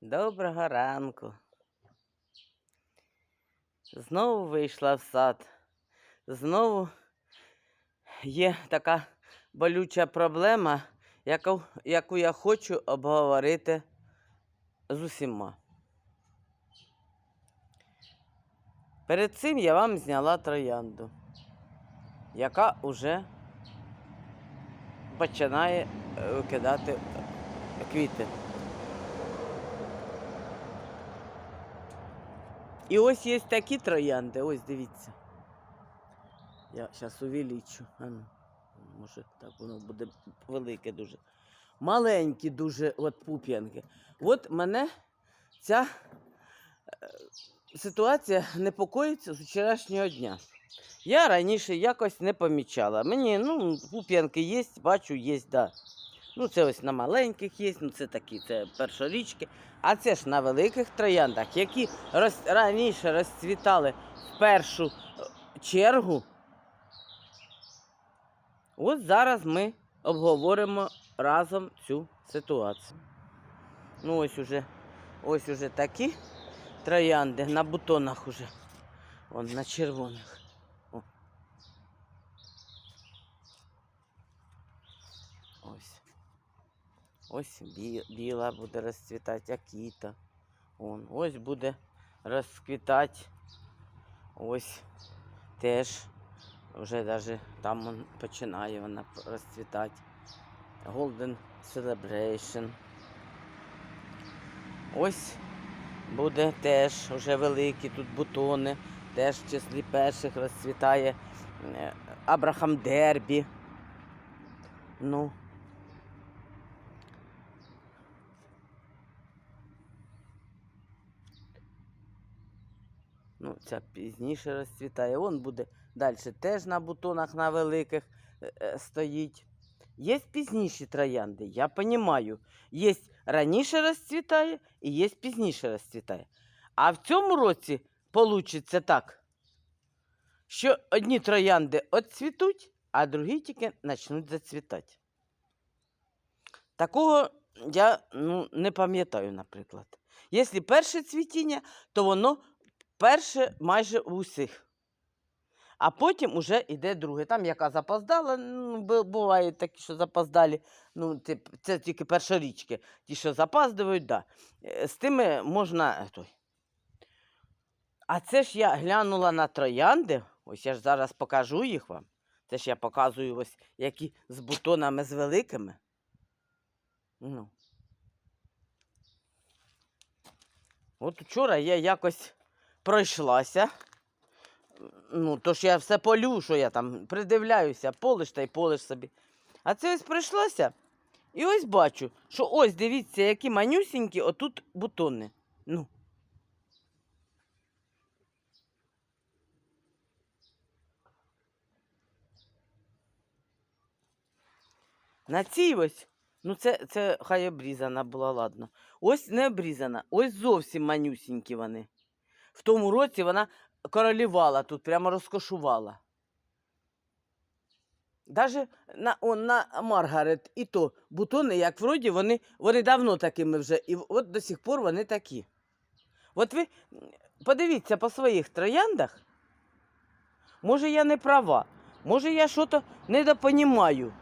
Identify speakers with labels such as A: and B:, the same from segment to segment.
A: Доброго ранку. Знову вийшла в сад. Знову є така болюча проблема, яку, яку я хочу обговорити з усіма. Перед цим я вам зняла троянду, яка вже починає е, викидати квіти. І ось є такі троянди, ось дивіться. Я зараз увеличу. А ну, може так воно буде велике дуже. Маленькі дуже от пуп'янки. От мене ця е, ситуація непокоїться з вчорашнього дня. Я раніше якось не помічала. Мені, ну, пуп'янки є, бачу, є, да. Ну, це ось на маленьких є, ну це такі, це першорічки. А це ж на великих трояндах, які роз, раніше розцвітали в першу е, чергу. От зараз ми обговоримо разом цю ситуацію. Ну, ось уже, ось уже такі троянди на бутонах уже. Вон на червоних. О. Ось. Ось бі- біла буде розцвітати, акіта. Вон, ось буде розквітати. Ось теж вже даже там починає вона розцвітати. Golden Celebration. Ось буде теж вже великі тут бутони. Теж в числі перших розцвітає е, Абрахам Дербі. Ну. Ця пізніше розцвітає. Вон буде далі теж на бутонах на великих е, е, стоїть. Є пізніші троянди, я розумію. Є раніше розцвітає і є пізніше розцвітає. А в цьому році вийде так, що одні троянди відцвітуть, а другі тільки почнуть зацвітати. Такого я ну, не пам'ятаю, наприклад. Якщо перше цвітіння, то воно перше майже у всіх. А потім уже йде друге. Там яка запоздала, ну, бу- бувають такі, що запоздалі. Ну, це тільки першорічки. Ті, що запаздують, да. Е, З тими можна. е, Той. А це ж я глянула на троянди. Ось я ж зараз покажу їх вам. Це ж я показую ось які з бутонами з великими. Ну. От вчора я якось пройшлася. Ну, то ж я все полю, що я там придивляюся, полиш та й полиш собі. А це ось пройшлося. І ось бачу, що ось дивіться, які манюсінькі отут бутони. Ну. На цій ось, ну це, це хай обрізана була, ладно. Ось не обрізана, ось зовсім манюсінькі вони. В тому році вона королівала тут, прямо розкошувала. Даже на, он, на Маргарет і то бутони, як вроді, вони, вони давно такими вже. І от до сих пор вони такі. От ви подивіться по своїх трояндах. Може, я не права, може, я щось недопонімаю.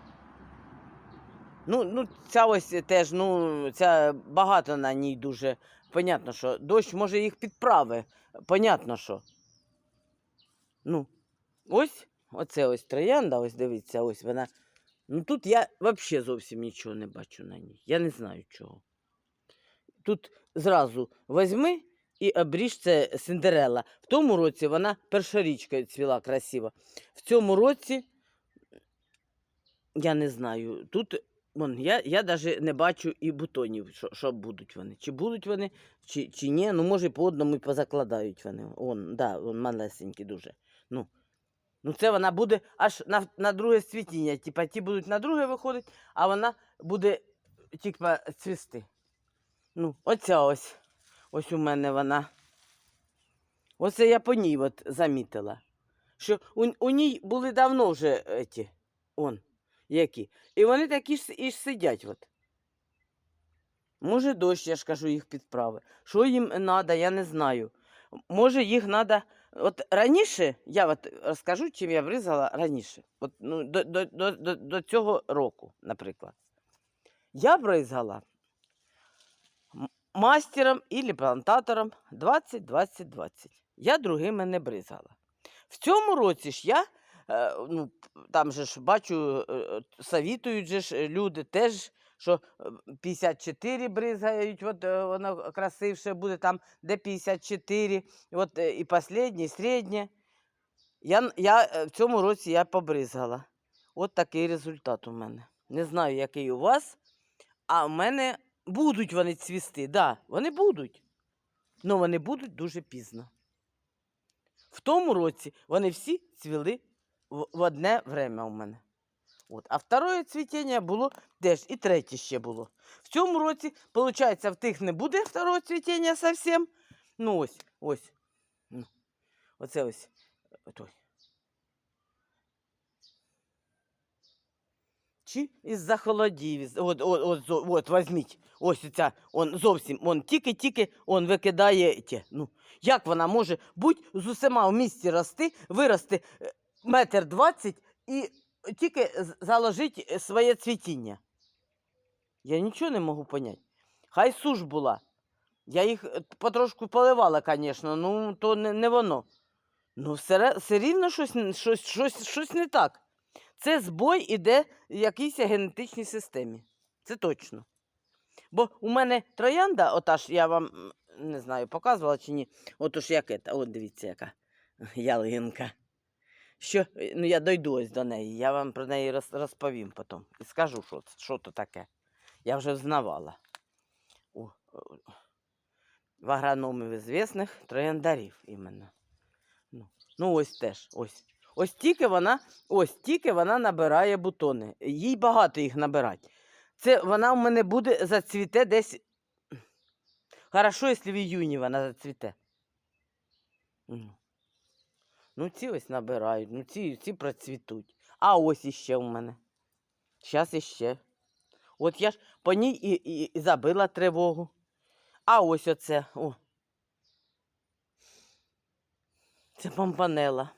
A: Ну, ну, ця ось теж, ну, ця багато на ній дуже. Понятно, що дощ може їх підправи. Понятно, що. Ну, ось, оце ось троянда, ось дивіться, ось вона. Ну тут я взагалі зовсім нічого не бачу на ній. Я не знаю чого. Тут зразу возьми і обріж це Синдерелла. В тому році вона першорічкою цвіла красиво. В цьому році я не знаю. Тут вон, я, я навіть не бачу і бутонів, що, що будуть вони. Чи будуть вони, чи, чи ні. Ну, може, по одному і позакладають вони. Он, да, вон малесенькі дуже. Ну, ну це вона буде аж на, на друге цвітіння. Типа ті будуть на друге виходити, а вона буде тільки цвісти. Ну, оця ось. Ось у мене вона. Оце я по ній от замітила. Що у, у ній були давно вже еті, он, які. І вони такі ж і ж сидять. От. Може, дощ, я ж кажу, їх підправи. Що їм треба, я не знаю. Може, їх треба. От раніше, я от розкажу, чим я бризала раніше. От, ну, до, до, до, до, цього року, наприклад. Я бризгала мастером і плантатором 20-20-20. Я другими не бризгала. В цьому році ж я, ну, там же ж бачу, е, е, совітують же ж е, люди теж, що е, 54 бризгають, от е, воно красивше буде там, де 54, от е, і останнє, і середнє. Я, я е, в цьому році я побризгала. От такий результат у мене. Не знаю, який у вас, а в мене будуть вони цвісти. Да, вони будуть. але вони будуть дуже пізно. В тому році вони всі цвіли в, одне время у мене. От. А второе цвітіння було теж, і третє ще було. В цьому році, виходить, в тих не буде второго цвітіння зовсім. Ну ось, ось. Оце ось. е, Той. Чи із-за холодів. От, от, от, от, візьміть. Ось ця, он зовсім, он тільки-тільки он викидає ті. Ну, як вона може бути з усіма в місті рости, вирости е, метр двадцять і тільки заложить е, своє цвітіння? Я нічого не можу поняти. Хай суш була. Я їх е, потрошку поливала, звісно, ну то не, не воно. Ну, все, все рівно щось, щось, щось, щось не так. Це збой іде в якійсь генетичній системі. Це точно. Бо у мене троянда, ота ж я вам не знаю, показувала чи ні. Отож як це, от дивіться, яка ялинка. Що, е, ну я дойду ось до неї, я вам про неї роз, розповім потім. І скажу, що, що то таке. Я вже взнавала. У, в агрономів звісних трояндарів іменно. Ну, ну ось теж. Ось. Ось тільки вона, ось тільки вона набирає бутони. Їй багато їх набирати. Це вона в мене буде зацвіте десь. Хорошо, якщо в іюні вона зацвіте. Ну. Ці ось набирають, ну ці, ці процвітуть. А ось іще у мене. Зараз іще. От я ж по ній і, і, і забила тривогу. А ось оце. О. Це помпанела.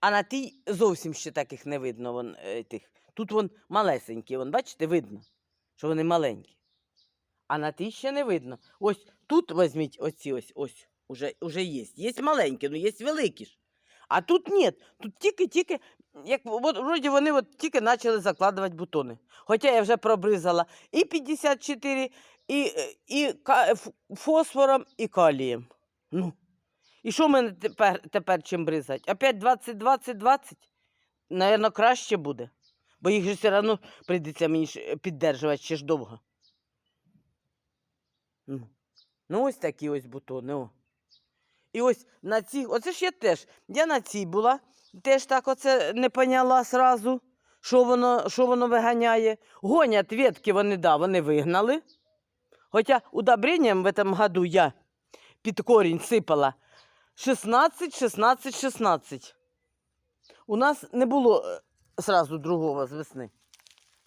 A: А на тій зовсім ще таких не видно. Вон, е, тих. Тут вон малесенькі, вон, бачите, видно, що вони маленькі. А на тій ще не видно. Ось тут візьміть оці ось, ось, уже, уже є. Є маленькі, ну є великі ж. А тут ні. Тут тільки-тільки, як от, вроді вони от тільки почали закладувати бутони. Хоча я вже пробризала і 54, і, і фосфором, і калієм. Ну. І що мене тепер, тепер чим бризать? Опять 20, 20, 20? Наверно, краще буде. Бо їх же все одно прийдеться мені е, піддержувати ще ж довго. Ну, ну ось такі ось бутони. О. І ось на цій, оце ж я теж. Я на цій була, теж так оце не поняла сразу, що воно, що воно виганяє. Гонять ветки вони, да, вони вигнали. Хоча удобренням в этом году я під корінь сипала 16, 16, 16. У нас не було е, сразу другого з весни.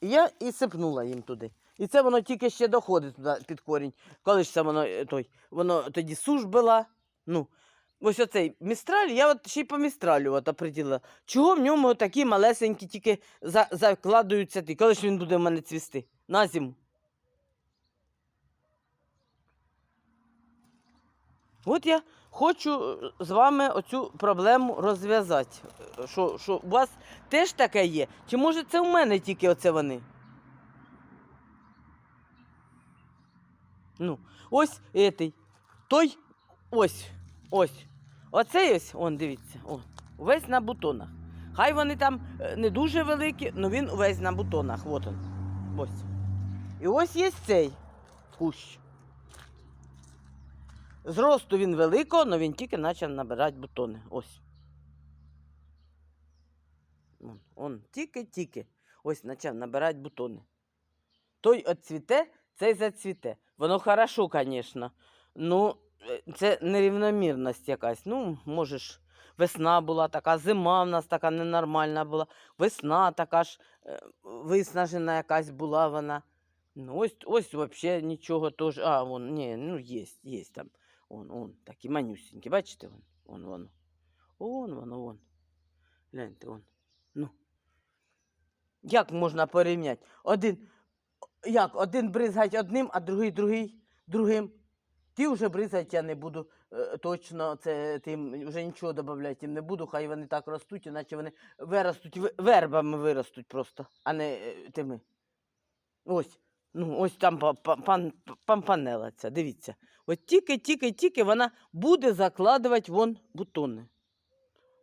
A: Я і сипнула їм туди. І це воно тільки ще доходить туди під корінь. Коли ж це воно е, той, воно тоді суш була. Ну, ось оцей містраль, я от ще й по містралю от оприділила. Чого в ньому такі малесенькі тільки за, закладуються ті, коли ж він буде в мене цвісти? На зиму. От я хочу е, з вами оцю проблему розв'язати. Е, Що, що у вас теж таке є? Чи може це у мене тільки оце вони? Ну, ось етий. Той ось, ось. Оцей ось, он, дивіться, он, весь на бутонах. Хай вони там е, не дуже великі, але він весь на бутонах. От он. Ось. І ось є цей кущ. Зросту він великого, але він тільки почав набирати бутони. Ось. Он, он тільки-тільки. Ось почав набирати бутони. Той оцвіте, цей зацвіте. Воно хорошо, звісно. Ну, це нерівномірність якась. Ну, може ж, весна була така, зима в нас така ненормальна була. Весна така ж е, виснажена якась була вона. Ну, ось, ось вообще нічого теж. А, вон, ні, ну є, є там. Он, он, такі манюсінькі, бачите? Вон, вон, вон. Вон, воно, вон. Гляньте, вон. Ну. Як можна порівняти? Один, як, один бризгать одним, а другий другий другим. Ті вже бризать, я не буду е, точно, це тим вже нічого додавати їм не буду, хай вони так ростуть, іначе вони виростуть, вербами виростуть просто, а не е, тими. Ось. Ну, ось там па- па- пан, пампанела ця, дивіться. От тільки, тільки, тільки вона буде закладувати вон бутони.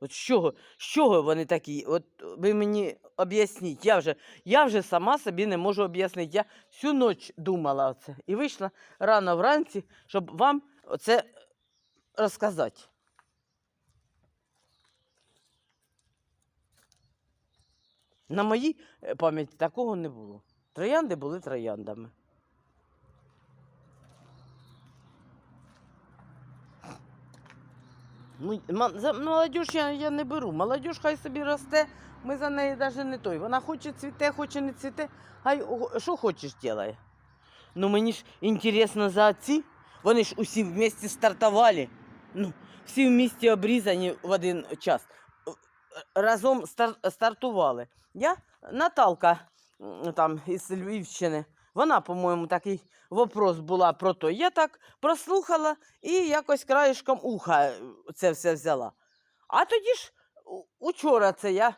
A: От з чого, з чого вони такі? От ви мені об'ясніть. Я вже, я вже сама собі не можу об'яснити. Я всю ніч думала оце і вийшла рано вранці, щоб вам оце розказати. На моїй е, пам'яті такого не було. Троянди були трояндами. Ну, за молодіж я, я не беру. Молодіж хай собі росте, ми за неї навіть не той. Вона хоче цвіте, хоче не цвіте, хай що хочеш ділає. Ну мені ж інтересно за ці. Вони ж усі вместе стартували. Ну, всі вместе обрізані в один час. Разом стар- стартували. Я Наталка там із Львівщини. Вона, по-моєму, такий вопрос була про то. Я так прослухала і якось краєшком уха е, це все взяла. А тоді ж учора це я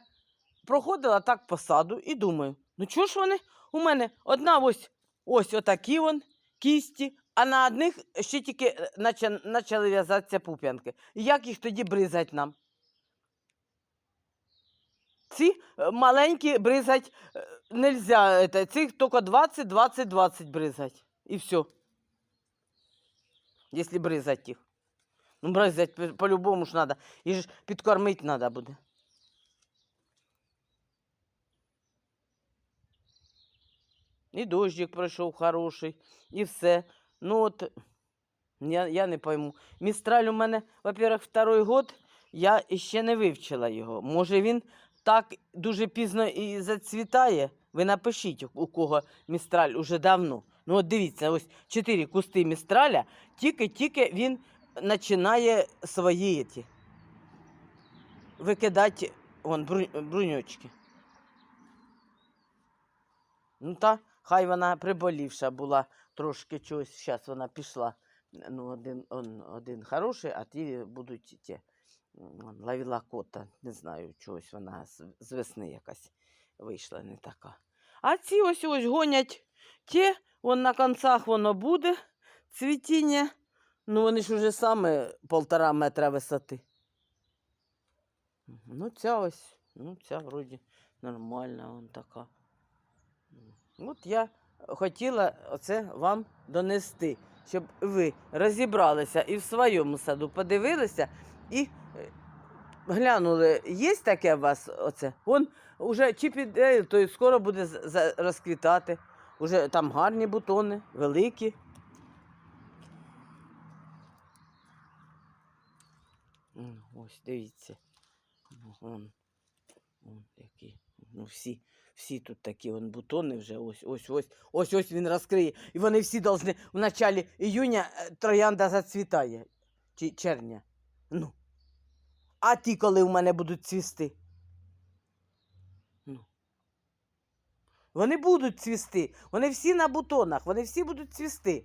A: проходила так по саду і думаю, ну чого ж вони у мене одна ось ось отакі вон кісті, а на одних ще тільки е, почали в'язатися пуп'янки. Як їх тоді бризать нам? Ці е, маленькі бризать е, нельзя, цих тільки 20, 20, 20 бризать. І все. Якщо бризать їх. Ну, бризать по- по-любому ж треба. І ж підкормити треба буде. І дощик пройшов хороший, і все. Ну от, я, я не пойму. Містраль у мене, во-первых, второй год, я ще не вивчила його. Може він так дуже пізно і зацвітає. Ви напишіть, у кого містраль уже давно. Ну от дивіться, ось чотири кусти містраля, тільки-тільки він починає свої ті, викидати вон, бру- бруньочки. Ну та хай вона приболівша була трошки чогось. Зараз вона пішла. Ну, один, он, один хороший, а ті будуть ті. Лавіла кота, не знаю, чогось вона з весни якась вийшла не така. А ці ось ось гонять ті, вон на концах воно буде цвітіння. Ну, вони ж уже саме полтора метра висоти. Ну, ця ось, ну, ця вроді нормальна, вон така. От я хотіла оце вам донести, щоб ви розібралися і в своєму саду подивилися і е, глянули, є таке у вас оце? Вон уже чи то скоро буде розквітати. Уже там гарні бутони, великі. Ось, дивіться. Вон, вон які. Ну, всі, всі тут такі вон бутони вже ось, ось, ось, ось, ось він розкриє. І вони всі повинні в началі іюня е, троянда зацвітає. Чи червня. Ну. А ті, коли в мене будуть цвісти. Вони будуть цвісти. Вони всі на бутонах, вони всі будуть цвісти.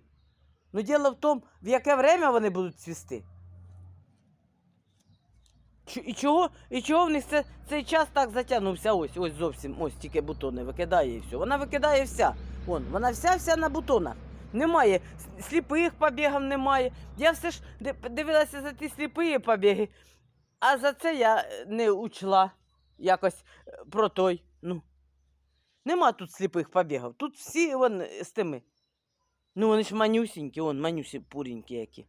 A: Ну, діло в тому, в яке время вони будуть цвісти. І чого, і чого в них це, цей час так затягнувся? Ось, ось зовсім, ось тільки бутони викидає і все. Вона викидає вся. Вон, вона вся вся на бутонах. Немає сліпих побігів, немає. Я все ж дивилася за ті сліпі побіги, а за це я е, не учла якось е, про той. Ну. Нема тут сліпих побігів. Тут всі вон з тими. Ну, вони ж манюсінькі, вон, манюсі пуренькі які.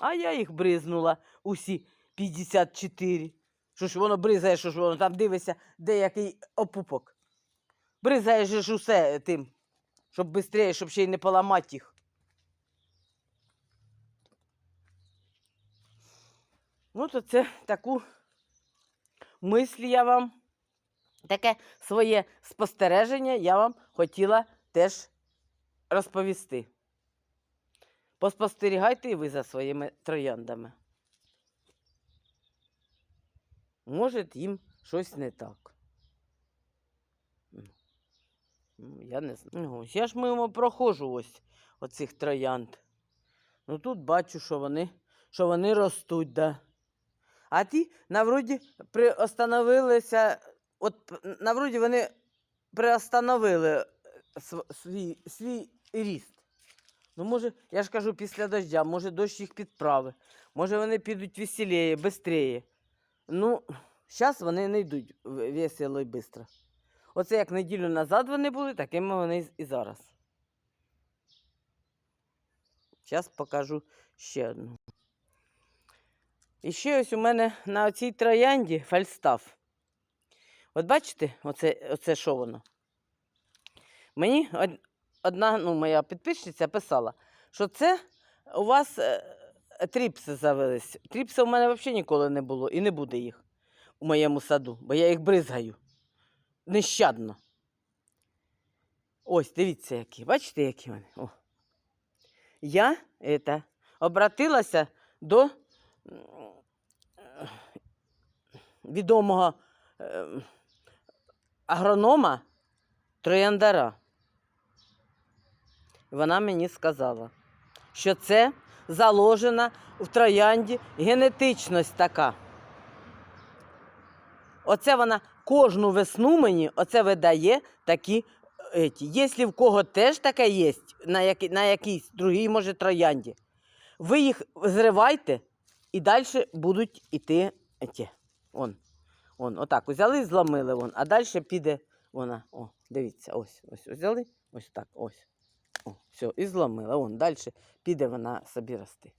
A: А я їх бризнула усі 54. Що ж воно бризає, що ж воно там дивишся, деякий опупок. Бризає ж усе тим, щоб швидше, щоб ще й не поламати їх. Ну, то це таку мисль я вам таке своє спостереження я вам хотіла теж розповісти. Поспостерігайте і ви за своїми трояндами. Може, їм щось не так. Ну, Я не знаю. Ну, ось я ж мимо проходжу ось оцих троянд. Ну тут бачу, що вони, що вони ростуть, да. А ті, на вроді, приостановилися, от на вроді вони приостановили е, свій, свій ріст. Ну, може, я ж кажу, після дождя, може дощ їх підправи, може вони підуть веселіє, швидше. Ну, зараз вони не йдуть весело і швидко. Оце як неділю назад вони були, такими вони і зараз. Зараз покажу ще одну. І ще ось у мене на цій троянді фальстаф. От бачите, оце, оце що воно? Мені одна ну, моя підписчиця писала, що це у вас е, тріпси завелись. Тріпси у мене взагалі ніколи не було і не буде їх у моєму саду, бо я їх бризгаю нещадно. Ось, дивіться, які. Бачите, які вони? О. Я это, обратилася до відомого е, агронома Трояндара. Вона мені сказала, що це заложена в троянді генетичність така. Оце вона кожну весну мені оце видає такі. Еті. Якщо в кого теж таке є, на, які, на якійсь другій, може, троянді, ви їх зривайте і далі будуть іти. Еті. Он, он, отак, взяли, зламили, вон, а далі піде вона. О, дивіться, ось, ось, взяли, ось так, ось. О, все, і зламила. Вон, далі піде вона собі рости.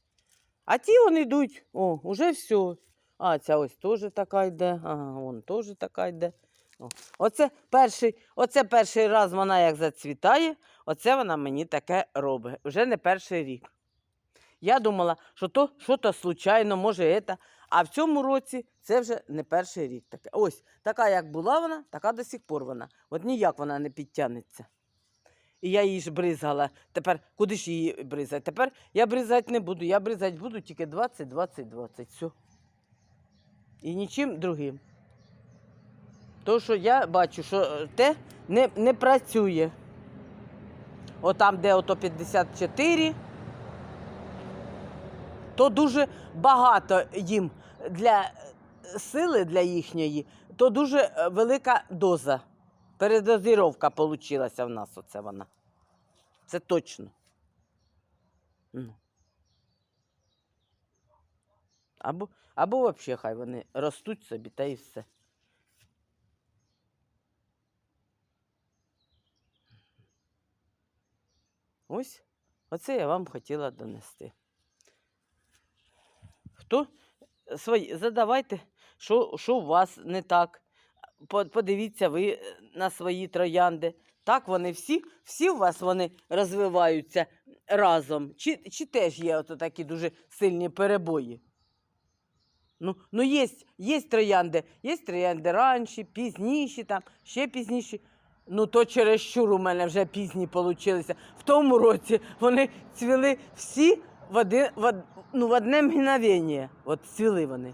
A: А ті вони йдуть, о, уже все. А, ця ось теж така йде, ага, вон теж така йде. О. Оце, перший, оце перший раз вона як зацвітає, оце вона мені таке робить. Вже не перший рік. Я думала, що то що-то случайно, може, це. А в цьому році це вже не перший рік таке. Ось, така як була вона, така до сих пор вона. От ніяк вона не підтягнеться. І я її ж бризгала. Тепер куди ж її бризати? Тепер я бризати не буду. Я бризати буду тільки 20, 20, 20. Все. І нічим другим. То, що я бачу, що е, те не, не працює. Отам, де ото 54, то дуже багато їм для е, сили для їхньої, то дуже е, велика доза. Передозіровка вийшла в нас оце вона. Це точно. Ну. Або, або взагалі хай вони ростуть собі та і все. Ось, оце я вам хотіла донести. Хто свої, задавайте, що, що у вас не так. Подивіться ви е, на свої троянди. Так, вони всі, всі у вас вони розвиваються разом. Чи, чи теж є ото такі дуже сильні перебої? Ну, ну є, є троянди, є троянди ранші, пізніші, там, ще пізніші. Ну, то чересчур у мене вже пізні получилися. В тому році вони цвіли всі в, один, в, ну, в одне мгновення. От цвіли вони.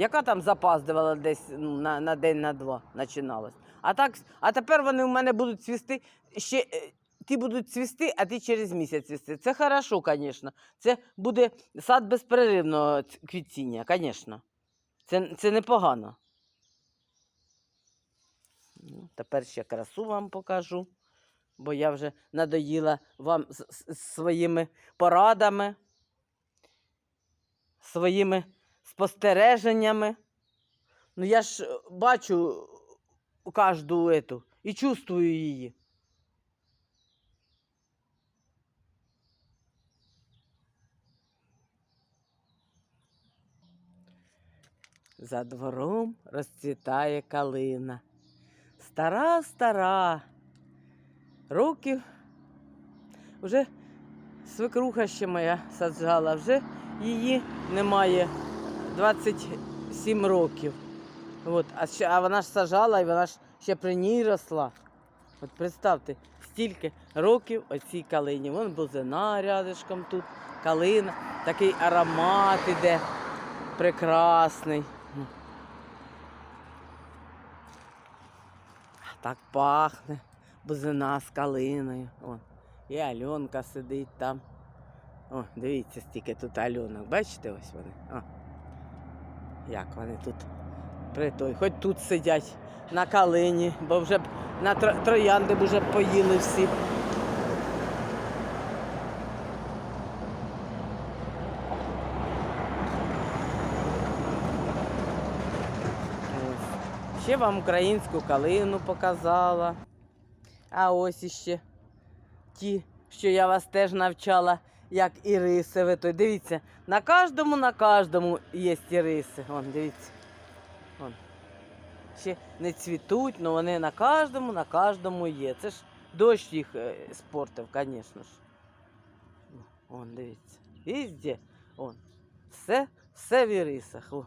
A: Яка там запаздувала десь ну, на, на день, на два починалась. А, так, а тепер вони у мене будуть цвісти ще. е, Ті будуть цвісти, а ти через місяць цвісти. Це хорошо, звісно. Це буде сад безперервного квітіння, звісно. Це, це непогано. Ну, Тепер ще красу вам покажу, бо я вже надоїла вам з своїми порадами, своїми спостереженнями. Ну, я ж е, бачу кожну ету і чувствую її. За двором розцвітає калина. Стара, стара. Років. Вже свекруха ще моя саджала, вже її немає 27 років. От, а, ще, а вона ж сажала і вона ж ще при ній росла. От представте, стільки років оцій калині. Вон бузина рядишком тут, калина, такий аромат іде прекрасний. Так пахне бузина з калиною. О, і Альонка сидить там. О, дивіться, стільки тут Альонок. Бачите, ось вони. О. Як вони тут при той. Хоч тут сидять на калині, бо вже на тро- троянди б вже поїли всі. Ще вам українську калину показала. А ось іще ті, що я вас теж навчала, як іриси. Ви то дивіться, на кожному, на кожному є іриси. Вон, дивіться. Вон. Ще не цвітуть, але вони на кожному, на кожному є. Це ж дощ їх е, спортив, звісно ж. Вон, дивіться. Везде. Вон. Все, все в ірисах. О.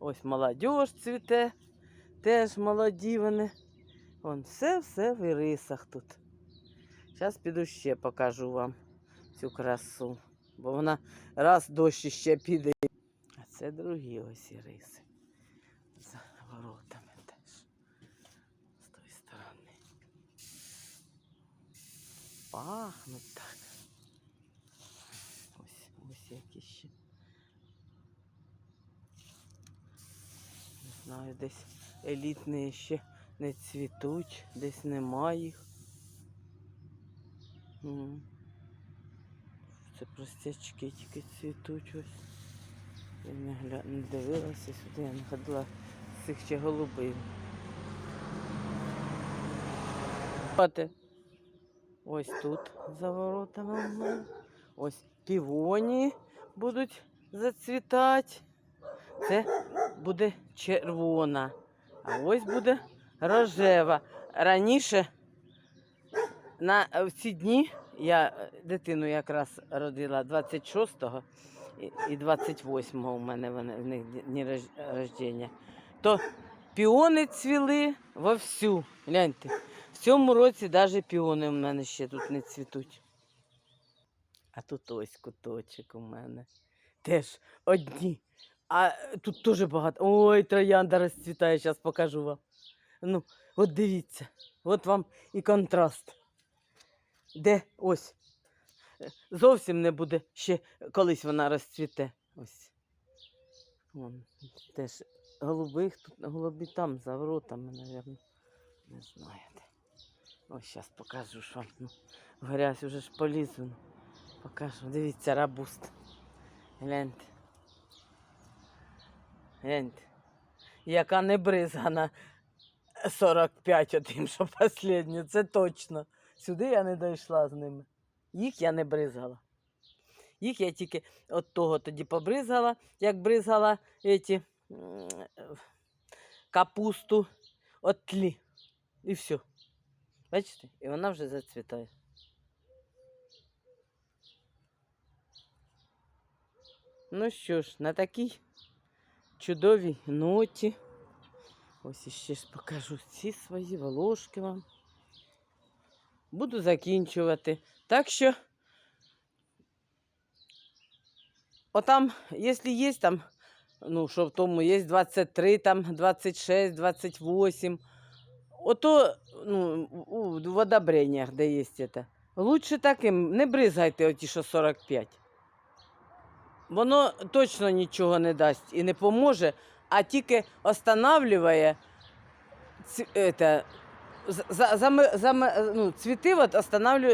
A: Ось молодь цвіте, теж молоді вони. Вон, все, все в ірисах тут. Зараз піду ще покажу вам цю красу. Бо вона раз дощ ще піде. А це другі ось іриси. За воротами теж. З тої сторони. Пахнуть так. Ось, ось які ще. Не знаю, десь елітні ще не цвітуть, десь нема їх. М. Це простячки тільки цвітуть ось. Я не, гля... не дивилася сюди, я з цих ще голубів. Ось тут за воротами. Ось півоні будуть зацвітати. Це буде червона. А ось буде рожева. Раніше на в ці дні я е, дитину якраз родила 26-го і- і 28-го у мене вони, в них дні рождення. То піони цвіли вовсю. Гляньте. В цьому році навіть піони у мене ще тут не цвітуть. А тут ось куточок у мене. Теж одні. А е, тут теж багато. Ой, троянда розцвітає, зараз покажу вам. Ну, от дивіться, от вам і контраст. Де ось. Зовсім не буде ще колись вона розцвіте. Ось. Вон, теж голубих тут, голубі там за воротами, мабуть. Не знаю де. Ось зараз покажу, вам. Ну, грязь уже ж полізу. ну. Покажу. Дивіться, рабуст. Гляньте. Гляньте. Яка не бризгана 45 отим, що останню, це точно. Сюди я не дійшла з ними. Їх я не бризгала. Їх я тільки от того тоді побризгала, як бризгала эти, е, капусту от тлі. І все. Бачите? І вона вже зацвітає. Ну що ж, на такій чудовій ноті. Ось іще ж покажу ці свої волошки вам. Буду закінчувати. Так що, отам, якщо є там, ну, що в тому є 23, там 26, 28, ото ну, в одобреннях, де є це. Лучше таким, не бризгайте оті, що 45. Воно точно нічого не дасть і не поможе, а тільки останавливає ці- за, за, заме- заме- ну, цвіти от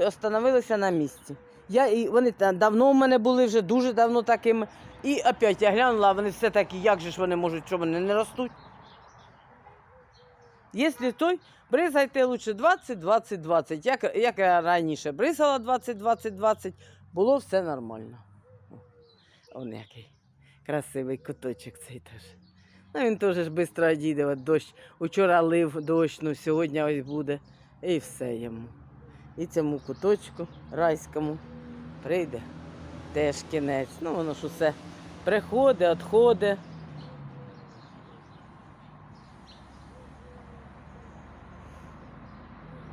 A: остановилися на місці. Я, і вони та- давно в мене були вже дуже давно такими. І опять я глянула, вони все такі, як же ж вони можуть, що вони не ростуть. Якщо той, бризгайте лучше 20, 20, 20. Як, як я раніше бризгала 20, 20, 20, було все нормально. Он який красивий куточок цей теж. Ну, Він теж швидко одійде, от дощ. Учора лив дощ, ну сьогодні ось буде. І все йому. І цьому куточку райському прийде теж кінець. Ну, воно ж усе приходить, відходить.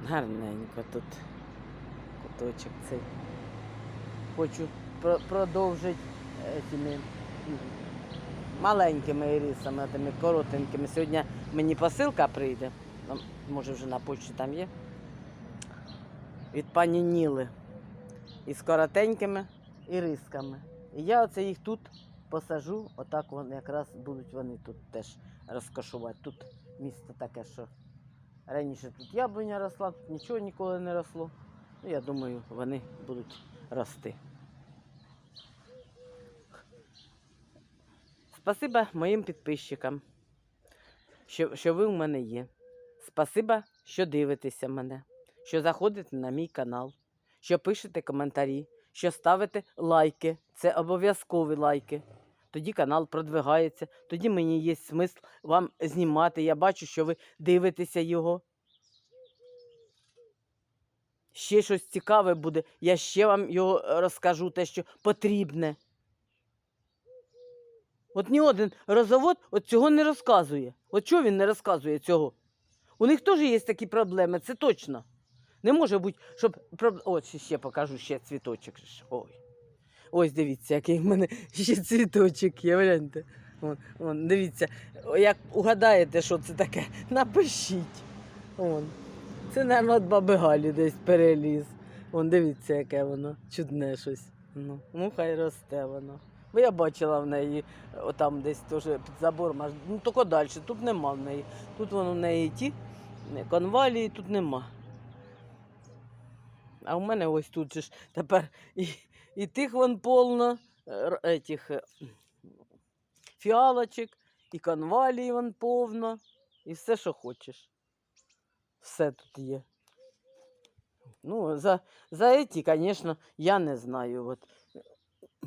A: Гарненько тут куточок цей. Хочу продовжити е, цими маленькими ірисами, тими коротенькими. Сьогодні мені посилка прийде. Може вже на почті там є. Від пані Ніли. Із коротенькими ірисками. І я оце їх тут посажу, отак вони якраз будуть вони тут теж розкошувати. Тут місце таке, що раніше тут яблуня росла, тут нічого ніколи не росло. Ну, я думаю, вони будуть рости. Спасибо моїм підписчикам, що, що ви в мене є. Спасибо, що дивитеся мене, що заходите на мій канал, що пишете коментарі, що ставите лайки. Це обов'язкові лайки. Тоді канал продвигається, тоді мені є смисл вам знімати. Я бачу, що ви дивитеся його. Ще щось цікаве буде, я ще вам його розкажу, те, що потрібне. От ні один розовод от цього не розказує. От чого він не розказує цього? У них теж є такі проблеми, це точно. Не може бути, щоб. От ще покажу ще цвіточок. Ой. Ось дивіться, який в мене ще цвіточок є. Гляньте. Вон, вон, дивіться, як угадаєте, що це таке, напишіть. Вон. Це, мабуть, від баби Галі десь переліз. Вон, дивіться, яке воно. Чудне щось. Ну, ну хай росте воно. Бо я бачила в неї отам десь теж під забором, аж ну тільки далі, тут нема в неї. Тут воно в неї ті е, конвалії, тут нема. А у мене ось тут ж тепер і, і тих вон повно, е, етих е, фіалочок, і конвалій вон повно, і все, що хочеш. Все тут є. Ну, за, за эти, звісно, я не знаю. От.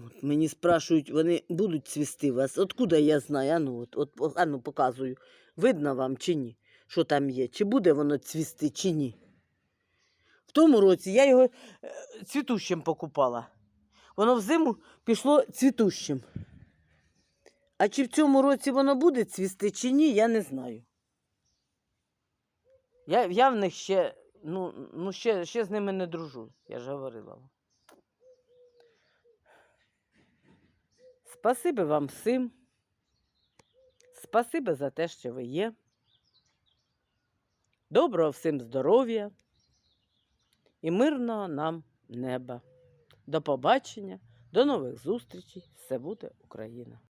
A: От мені спрашують, вони будуть цвісти вас. Откуда я знаю? Ану, от, от, ану, показую. Видно вам чи ні? Що там є? Чи буде воно цвісти, чи ні? В тому році я його е, цвітущим покупала. Воно взиму пішло цвітущим. А чи в цьому році воно буде цвісти, чи ні, я не знаю. Я, я в них ще, ну, ну ще, ще з ними не дружу, я ж говорила Спасибі вам всім. Спасибі за те, що ви є. Доброго всім здоров'я і мирного нам неба. До побачення, до нових зустрічей. Все буде Україна!